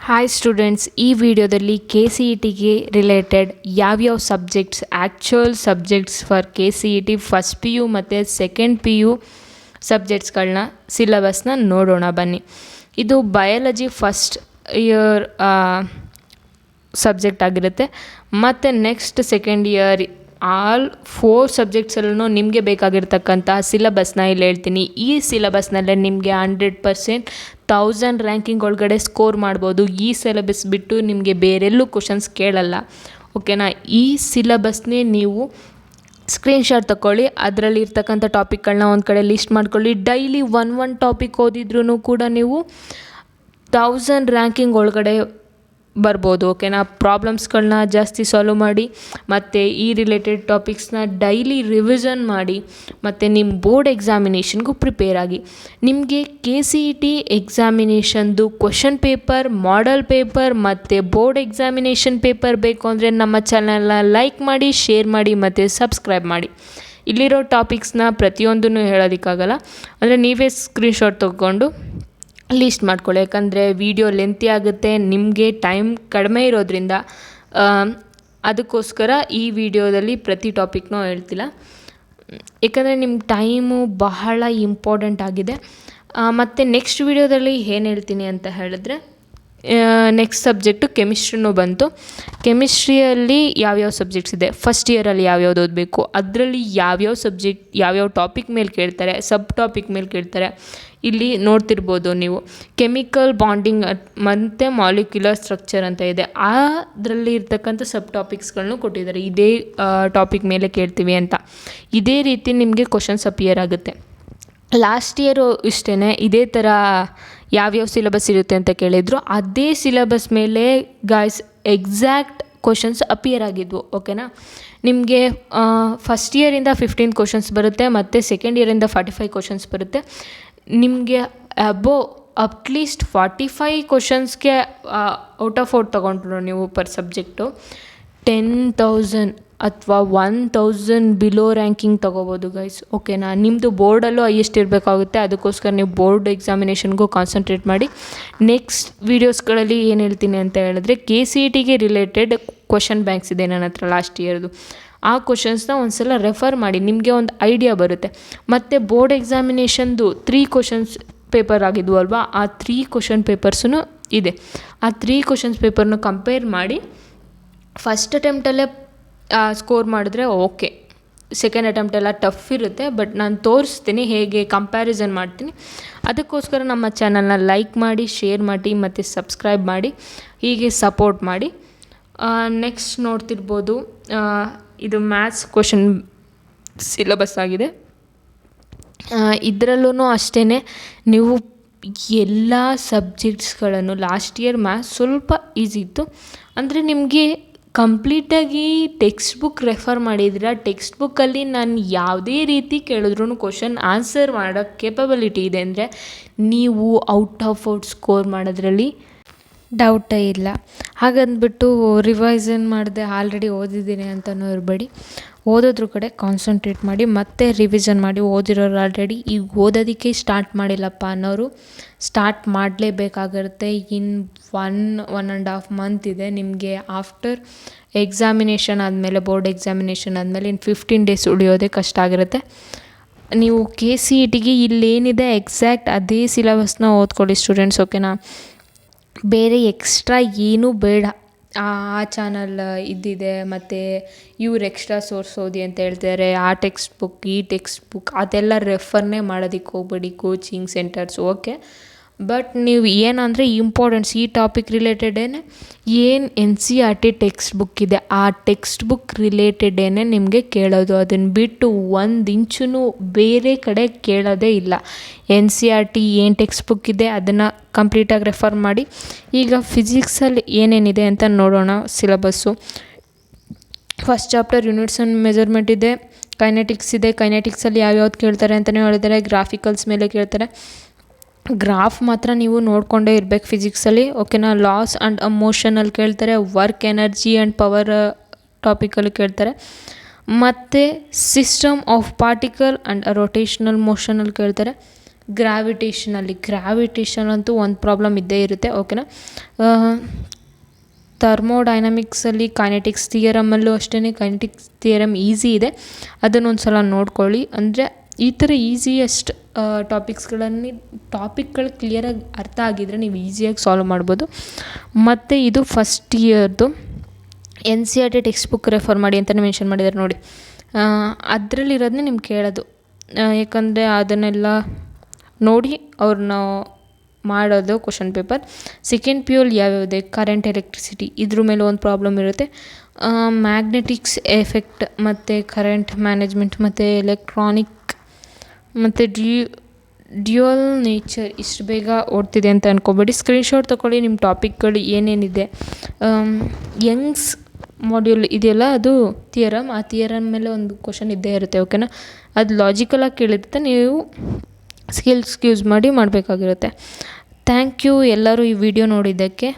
Hi students ಈ ವಿಡಿಯೋದಲ್ಲಿ K C E ಟಿಗೆ ರಿಲೇಟೆಡ್ ಯಾವ್ಯಾವ subjects actual subjects for K C E T first P U ಮತ್ತು second P U ಸಬ್ಜೆಕ್ಟ್ಸ್ಗಳನ್ನ ಸಿಲೆಬಸ್ನ ನೋಡೋಣ ಬನ್ನಿ. ಇದು ಬಯಾಲಜಿ ಫಸ್ಟ್ ಇಯರ್ ಸಬ್ಜೆಕ್ಟ್ ಆಗಿರುತ್ತೆ. ಮತ್ತು next second year all four ಸಬ್ಜೆಕ್ಟ್ಸಲ್ಲೂ ನಿಮಗೆ ಬೇಕಾಗಿರ್ತಕ್ಕಂತಹ ಸಿಲಬಸ್ನ ಇಲ್ಲಿ ಹೇಳ್ತೀನಿ. ಈ ಸಿಲಬಸ್ನಲ್ಲೇ ನಿಮಗೆ ಹಂಡ್ರೆಡ್ ಪರ್ಸೆಂಟ್ ತೌಸಂಡ್ ರ್ಯಾಂಕಿಂಗ್ ಒಳಗಡೆ ಸ್ಕೋರ್ ಮಾಡ್ಬೋದು. ಈ ಸಿಲಬಸ್ ಬಿಟ್ಟು ನಿಮಗೆ ಬೇರೆಲ್ಲೂ ಕ್ವಶನ್ಸ್ ಕೇಳಲ್ಲ. ಓಕೆನಾ ಈ ಸಿಲಬಸ್ನೇ ನೀವು ಸ್ಕ್ರೀನ್ಶಾಟ್ ತಗೊಳ್ಳಿ ಅದರಲ್ಲಿ ಇರ್ತಕ್ಕಂಥ ಟಾಪಿಕ್ಗಳನ್ನ ಒಂದು ಕಡೆ ಲಿಸ್ಟ್ ಮಾಡ್ಕೊಳ್ಳಿ. ಡೈಲಿ ಒನ್ ಒನ್ ಟಾಪಿಕ್ ಓದಿದ್ರೂ ಕೂಡ ನೀವು ತೌಸಂಡ್ ರ್ಯಾಂಕಿಂಗ್ ಒಳಗಡೆ ಬರ್ಬೋದು ಓಕೆನಾ ಪ್ರಾಬ್ಲಮ್ಸ್ಗಳನ್ನ ಜಾಸ್ತಿ ಸಾಲ್ವ್ ಮಾಡಿ, ಮತ್ತು ಈ ರಿಲೇಟೆಡ್ ಟಾಪಿಕ್ಸ್ನ ಡೈಲಿ ರಿವಿಷನ್ ಮಾಡಿ, ಮತ್ತು ನಿಮ್ಮ ಬೋರ್ಡ್ ಎಕ್ಸಾಮಿನೇಷನ್ಗೂ ಪ್ರಿಪೇರ್ ಆಗಿ. ನಿಮಗೆ ಕೆ ಸಿ ಇ ಟಿ ಎಕ್ಸಾಮಿನೇಷನ್ದು ಕ್ವಶನ್ ಪೇಪರ್ ಮಾಡಲ್ ಪೇಪರ್ ಮತ್ತು ಬೋರ್ಡ್ ಎಕ್ಸಾಮಿನೇಷನ್ ಪೇಪರ್ ಬೇಕು ಅಂದರೆ ನಮ್ಮ ಚಾನಲ್ನ ಲೈಕ್ ಮಾಡಿ ಶೇರ್ ಮಾಡಿ, ಮತ್ತು ಸಬ್ಸ್ಕ್ರೈಬ್ ಮಾಡಿ. ಇಲ್ಲಿರೋ ಟಾಪಿಕ್ಸ್ನ ಪ್ರತಿಯೊಂದನ್ನು ಹೇಳೋದಕ್ಕಾಗಲ್ಲ. ಅಂದರೆ ನೀವೇ ಸ್ಕ್ರೀನ್ಶಾಟ್ ತೊಗೊಂಡು ಲೀಸ್ಟ್ ಮಾಡ್ಕೊಳ್ಳಿ. ಯಾಕಂದರೆ ವೀಡಿಯೋ ಲೆಂತಿ ಆಗುತ್ತೆ, ನಿಮಗೆ ಟೈಮ್ ಕಡಿಮೆ ಇರೋದ್ರಿಂದ ಅದಕ್ಕೋಸ್ಕರ ಈ ವಿಡಿಯೋದಲ್ಲಿ ಪ್ರತಿ ಟಾಪಿಕ್ನೂ ಹೇಳ್ತಿಲ್ಲ. ಯಾಕಂದರೆ ನಿಮ್ಮ ಟೈಮು ಬಹಳ ಇಂಪಾರ್ಟೆಂಟ್ ಆಗಿದೆ. ಮತ್ತು ನೆಕ್ಸ್ಟ್ ವಿಡಿಯೋದಲ್ಲಿ ಏನು ಹೇಳ್ತೀನಿ ಅಂತ ಹೇಳಿದ್ರೆ ನೆಕ್ಸ್ಟ್ ಸಬ್ಜೆಕ್ಟು ಕೆಮಿಸ್ಟ್ರಿನೂ ಬಂತು. ಕೆಮಿಸ್ಟ್ರಿಯಲ್ಲಿ ಯಾವ್ಯಾವ ಸಬ್ಜೆಕ್ಟ್ಸ್ ಇದೆ? ಫಸ್ಟ್ ಇಯರಲ್ಲಿ ಯಾವ್ಯಾವ್ದು ಓದಬೇಕು? ಅದರಲ್ಲಿ ಯಾವ್ಯಾವ ಸಬ್ಜೆಕ್ಟ್ ಯಾವ್ಯಾವ ಟಾಪಿಕ್ ಮೇಲೆ ಕೇಳ್ತಾರೆ? ಸಬ್ ಟಾಪಿಕ್ ಮೇಲೆ ಕೇಳ್ತಾರೆ? ಇಲ್ಲಿ ನೋಡ್ತಿರ್ಬೋದು ನೀವು. ಕೆಮಿಕಲ್ ಬಾಂಡಿಂಗ್ ಮತ್ತು ಮಾಲಿಕ್ಯುಲರ್ ಸ್ಟ್ರಕ್ಚರ್ ಅಂತ ಇದೆ. ಅದರಲ್ಲಿ ಇರ್ತಕ್ಕಂಥ ಸಬ್ ಟಾಪಿಕ್ಸ್ಗಳನ್ನು ಕೊಟ್ಟಿದ್ದಾರೆ. ಇದೇ ಟಾಪಿಕ್ ಮೇಲೆ ಕೇಳ್ತೀವಿ ಅಂತ. ಇದೇ ರೀತಿ ನಿಮಗೆ ಕ್ವಶನ್ಸ್ ಅಪಿಯರ್ ಆಗುತ್ತೆ. ಲಾಸ್ಟ್ ಇಯರು ಇಷ್ಟೇ ಇದೇ ಥರ ಯಾವ್ಯಾವ ಸಿಲೆಬಸ್ ಇರುತ್ತೆ ಅಂತ ಕೇಳಿದರು. ಅದೇ ಸಿಲೆಬಸ್ ಮೇಲೆ ಗಾಯ್ಸ್ ಎಕ್ಸಾಕ್ಟ್ ಕ್ವಶನ್ಸ್ ಅಪಿಯರ್ ಆಗಿದ್ವು ಓಕೆನಾ ನಿಮಗೆ ಫಸ್ಟ್ ಇಯರಿಂದ ಫಿಫ್ಟೀನ್ ಕ್ವಶನ್ಸ್ ಬರುತ್ತೆ, ಮತ್ತು ಸೆಕೆಂಡ್ ಇಯರಿಂದ ಫಾರ್ಟಿ ಫೈವ್ ಕ್ವಶನ್ಸ್ ಬರುತ್ತೆ. ನಿಮಗೆ ಅಬೋ ಅಟ್ಲೀಸ್ಟ್ ಫಾರ್ಟಿ ಫೈ ಕ್ವಶನ್ಸ್ಗೆ ಔಟ್ ಆಫ್ ಔಟ್ ತೊಗೊಂಡ್ರು ನೀವು ಪರ್ ಸಬ್ಜೆಕ್ಟು ಟೆನ್ ತೌಸಂಡ್ ಅಥವಾ ಒನ್ ತೌಸಂಡ್ ಬಿಲೋ ರ್ಯಾಂಕಿಂಗ್ ತೊಗೋಬೋದು ಗೈಸ್ ಓಕೆನಾ ನಿಮ್ಮದು ಬೋರ್ಡಲ್ಲೂ ಹೈಯೆಸ್ಟ್ ಇರಬೇಕಾಗುತ್ತೆ. ಅದಕ್ಕೋಸ್ಕರ ನೀವು ಬೋರ್ಡ್ ಎಕ್ಸಾಮಿನೇಷನ್ಗೂ ಕಾನ್ಸಂಟ್ರೇಟ್ ಮಾಡಿ. ನೆಕ್ಸ್ಟ್ ವೀಡಿಯೋಸ್ಗಳಲ್ಲಿ ಏನು ಹೇಳ್ತೀನಿ ಅಂತ ಹೇಳಿದ್ರೆ ಕೆ ಸಿ ಇ ಟಿಗೆ ರಿಲೇಟೆಡ್ ಕ್ವಶನ್ ಬ್ಯಾಂಕ್ಸ್ ಇದೆ ನನ್ನ ಹತ್ರ ಲಾಸ್ಟ್ ಇಯರ್ದು ಆ ಕ್ವಶನ್ಸ್ನ ಒಂದು ಸಲ ರೆಫರ್ ಮಾಡಿ, ನಿಮಗೆ ಒಂದು ಐಡಿಯಾ ಬರುತ್ತೆ. ಮತ್ತು ಬೋರ್ಡ್ ಎಕ್ಸಾಮಿನೇಷನ್ದು ತ್ರೀ ಕ್ವಶನ್ಸ್ ಪೇಪರ್ ಆಗಿದ್ವು ಅಲ್ವಾ? ಆ ತ್ರೀ ಕ್ವಶನ್ ಪೇಪರ್ಸೂ ಇದೆ. ಆ ತ್ರೀ ಕ್ವಶನ್ಸ್ ಪೇಪರ್ನ ಕಂಪೇರ್ ಮಾಡಿ ಫಸ್ಟ್ ಅಟೆಂಪ್ಟಲ್ಲೇ ಸ್ಕೋರ್ ಮಾಡಿದ್ರೆ ಓಕೆ ಸೆಕೆಂಡ್ ಅಟೆಂಪ್ಟ್ ಎಲ್ಲ ಟಫ್ ಇರುತ್ತೆ ಬಟ್ ನಾನು ತೋರಿಸ್ತೀನಿ ಹೇಗೆ ಕಂಪ್ಯಾರಿಸನ್ ಮಾಡ್ತೀನಿ. ಅದಕ್ಕೋಸ್ಕರ ನಮ್ಮ ಚಾನಲ್ನ ಲೈಕ್ ಮಾಡಿ ಶೇರ್ ಮಾಡಿ, ಮತ್ತು ಸಬ್ಸ್ಕ್ರೈಬ್ ಮಾಡಿ, ಹೀಗೆ ಸಪೋರ್ಟ್ ಮಾಡಿ. ನೆಕ್ಸ್ಟ್ ನೋಡ್ತಿರ್ಬೋದು ಇದು ಮ್ಯಾಥ್ಸ್ ಕ್ವಶನ್ ಸಿಲಬಸ್ ಆಗಿದೆ. ಇದರಲ್ಲೂ ಅಷ್ಟೇ ನೀವು ಎಲ್ಲ ಸಬ್ಜೆಕ್ಟ್ಸ್ಗಳನ್ನು ಲಾಸ್ಟ್ ಇಯರ್ ಮ್ಯಾಥ್ಸ್ ಸ್ವಲ್ಪ ಈಸಿ ಇತ್ತು. ಅಂದರೆ ನಿಮಗೆ ಕಂಪ್ಲೀಟಾಗಿ ಟೆಕ್ಸ್ಟ್ ಬುಕ್ ರೆಫರ್ ಮಾಡಿದ್ರೆ ಟೆಕ್ಸ್ಟ್ ಬುಕ್ಕಲ್ಲಿ ನಾನು ಯಾವುದೇ ರೀತಿ ಕೇಳಿದ್ರೂ ಕ್ವಶನ್ ಆನ್ಸರ್ ಮಾಡೋ ಕೇಪಬಲಿಟಿ ಇದೆ ಅಂದರೆ ನೀವು ಔಟ್ ಆಫ್ ಔಟ್ ಸ್ಕೋರ್ ಮಾಡೋದ್ರಲ್ಲಿ ಡೌಟೇ ಇಲ್ಲ. ಹಾಗಂದ್ಬಿಟ್ಟು ರಿವೈಸನ್ ಮಾಡಿದೆ? ಆಲ್ರೆಡಿ ಓದಿದ್ದೀನಿ ಅಂತಲೂ ಇರಬೇಡಿ ಓದೋದ್ರ ಕಡೆ ಕಾನ್ಸಂಟ್ರೇಟ್ ಮಾಡಿ ಮತ್ತೆ ರಿವಿಷನ್ ಮಾಡಿ ಓದಿರೋರು ಆಲ್ರೆಡಿ ಈಗ ಓದೋದಕ್ಕೆ ಸ್ಟಾರ್ಟ್ ಮಾಡಿಲ್ಲಪ್ಪ ಅನ್ನೋರು start ಮಾಡಲೇಬೇಕಾಗಿರುತ್ತೆ in one one and half month ಇದೆ ನಿಮಗೆ ಆಫ್ಟರ್ ಎಕ್ಸಾಮಿನೇಷನ್ ಆದಮೇಲೆ ಬೋರ್ಡ್ ಎಕ್ಸಾಮಿನೇಷನ್ ಆದಮೇಲೆ ಇನ್ನು ಫಿಫ್ಟೀನ್ ಡೇಸ್ ಉಳಿಯೋದೇ ಕಷ್ಟ ಆಗಿರುತ್ತೆ. ನೀವು ಕೆ ಸಿ ಇ ಟಿಗೆ ಇಲ್ಲೇನಿದೆ ಎಕ್ಸಾಕ್ಟ್ ಅದೇ ಸಿಲೆಬಸ್ನ ಓದ್ಕೊಳ್ಳಿ ಸ್ಟೂಡೆಂಟ್ಸ್ ಓಕೆನಾ ಬೇರೆ ಎಕ್ಸ್ಟ್ರಾ ಏನೂ ಬೇಡ. ಆ ಚಾನಲ್ ಇದ್ದಿದೆ, ಮತ್ತು ಇವ್ರು ಎಕ್ಸ್ಟ್ರಾ ಸೋರ್ಸ್ ಓದಿ ಅಂತ ಹೇಳ್ತಾರೆ ಆ ಟೆಕ್ಸ್ಟ್ ಬುಕ್ ಈ ಟೆಕ್ಸ್ಟ್ ಬುಕ್ ಅದೆಲ್ಲ ರೆಫರ್ನೇ ಮಾಡೋದಕ್ಕೆ ಹೋಗ್ಬೇಡಿ ಕೋಚಿಂಗ್ ಸೆಂಟರ್ಸ್ ಓಕೆ ಬಟ್ ನೀವು ಏನಂದರೆ ಇಂಪಾರ್ಟೆನ್ಸ್ ಈ ಟಾಪಿಕ್ ರಿಲೇಟೆಡೇ ಏನು N C R T text book ಇದೆ, ಆ ಟೆಕ್ಸ್ಟ್ ಬುಕ್ ರಿಲೇಟೆಡೇ ನಿಮಗೆ ಕೇಳೋದು. ಅದನ್ನು ಬಿಟ್ಟು ಒಂದು ಇಂಚೂ ಬೇರೆ ಕಡೆ ಕೇಳೋದೇ ಇಲ್ಲ. ಎನ್ ಸಿ ಆರ್ ಟಿ ಏನು ಟೆಕ್ಸ್ಟ್ ಬುಕ್ ಇದೆ ಅದನ್ನು ಕಂಪ್ಲೀಟಾಗಿ ರೆಫರ್ ಮಾಡಿ. ಈಗ ಫಿಸಿಕ್ಸಲ್ಲಿ ಏನೇನಿದೆ ಅಂತ ನೋಡೋಣ syllabus first chapter units and measurement ಇದೆ ಕೈನೆಟಿಕ್ಸ್ ಇದೆ. ಕೈನೆಟಿಕ್ಸಲ್ಲಿ ಯಾವ್ಯಾವ್ದು ಕೇಳ್ತಾರೆ ಅಂತಲೇ ಹೇಳಿದರೆ ಗ್ರಾಫಿಕಲ್ಸ್ ಮೇಲೆ ಕೇಳ್ತಾರೆ. ಗ್ರಾಫ್ ಮಾತ್ರ ನೀವು ನೋಡಿಕೊಂಡೇ ಇರಬೇಕು ಫಿಸಿಕ್ಸಲ್ಲಿ ಓಕೆನಾ ಲಾಸ್ ಆ್ಯಂಡ್ ಅಮೋಷನಲ್ಲಿ ಕೇಳ್ತಾರೆ ವರ್ಕ್ ಎನರ್ಜಿ ಆ್ಯಂಡ್ ಪವರ್ ಟಾಪಿಕಲ್ಲಿ ಕೇಳ್ತಾರೆ. ಮತ್ತು system of particle and rotational ಮೋಷನಲ್ಲಿ ಕೇಳ್ತಾರೆ. ಗ್ರಾವಿಟೇಷನಲ್ಲಿ ಗ್ರಾವಿಟೇಷನ್ ಅಂತೂ ಒಂದು ಪ್ರಾಬ್ಲಮ್ ಇದ್ದೇ ಇರುತ್ತೆ ಓಕೆನಾ ಥರ್ಮೋಡೈನಮಿಕ್ಸಲ್ಲಿ ಕೈನೆಟಿಕ್ಸ್ ಥಿಯರಮಲ್ಲೂ ಅಷ್ಟೇ ಕೈನೆಟಿಕ್ಸ್ ಥಿಯರಮ್ ಈಸಿ ಇದೆ. ಅದನ್ನೊಂದು ಸಲ ನೋಡ್ಕೊಳ್ಳಿ. ಅಂದರೆ ಈ ಥರ ಈಸಿಯೆಸ್ಟ್ ಟಾಪಿಕ್ಸ್ಗಳಲ್ಲಿ ಟಾಪಿಕ್ಗಳು ಕ್ಲಿಯರಾಗಿ ಅರ್ಥ ಆಗಿದ್ದರೆ ನೀವು ಈಸಿಯಾಗಿ ಸಾಲ್ವ್ ಮಾಡ್ಬೋದು. ಮತ್ತು ಇದು first ಇಯರ್ದು N C R T text book refer ಮಾಡಿ ಅಂತಲೇ ಮೆನ್ಷನ್ ಮಾಡಿದ್ದಾರೆ ನೋಡಿ. ಅದರಲ್ಲಿರೋದನ್ನೇ ನಿಮ್ಗೆ ಕೇಳೋದು. ಯಾಕಂದರೆ ಅದನ್ನೆಲ್ಲ ನೋಡಿ ಅವ್ರನ್ನ ಮಾಡೋದು ಕ್ವಶನ್ ಪೇಪರ್ ಸೆಕೆಂಡ್ ಪಿ ಯುಲಿ ಯಾವ್ಯಾವುದೆ? ಕರೆಂಟ್ ಎಲೆಕ್ಟ್ರಿಸಿಟಿ ಇದ್ರ ಮೇಲೆ ಒಂದು ಪ್ರಾಬ್ಲಮ್ ಇರುತ್ತೆ. ಮ್ಯಾಗ್ನೆಟಿಕ್ಸ್ ಎಫೆಕ್ಟ್ ಮತ್ತು ಕರೆಂಟ್ ಮ್ಯಾನೇಜ್ಮೆಂಟ್ ಮತ್ತು ಎಲೆಕ್ಟ್ರಾನಿಕ್ ಮತ್ತು ಡ್ಯೂ, ಡ್ಯುಯಲ್ ನೇಚರ್ ಇಷ್ಟು ಬೇಗ ಓಡ್ತಿದೆ ಅಂತ ಅನ್ಕೋಬೇಡಿ. ಸ್ಕ್ರೀನ್ಶಾಟ್ ತೊಗೊಳ್ಳಿ ನಿಮ್ಮ ಟಾಪಿಕ್ಗಳು ಏನೇನಿದೆ. ಯಂಗ್ಸ್ ಮಾಡ್ಯೂಲ್ ಇದೆಯಲ್ಲ, ಅದು ಥಿಯರಮ್ ಆ ಥಿಯರಮ್ ಮೇಲೆ ಒಂದು ಕ್ವಶನ್ ಇದ್ದೇ ಇರುತ್ತೆ ಓಕೆನಾ ಅದು ಲಾಜಿಕಲಾಗಿ ಕೇಳಿರುತ್ತೆ. ನೀವು ಸ್ಕಿಲ್ಸ್ ಯೂಸ್ ಮಾಡಿ ಮಾಡಬೇಕಾಗಿರುತ್ತೆ. ಥ್ಯಾಂಕ್ ಯು ಎಲ್ಲರೂ ಈ ವಿಡಿಯೋ ನೋಡಿದ್ದಕ್ಕೆ.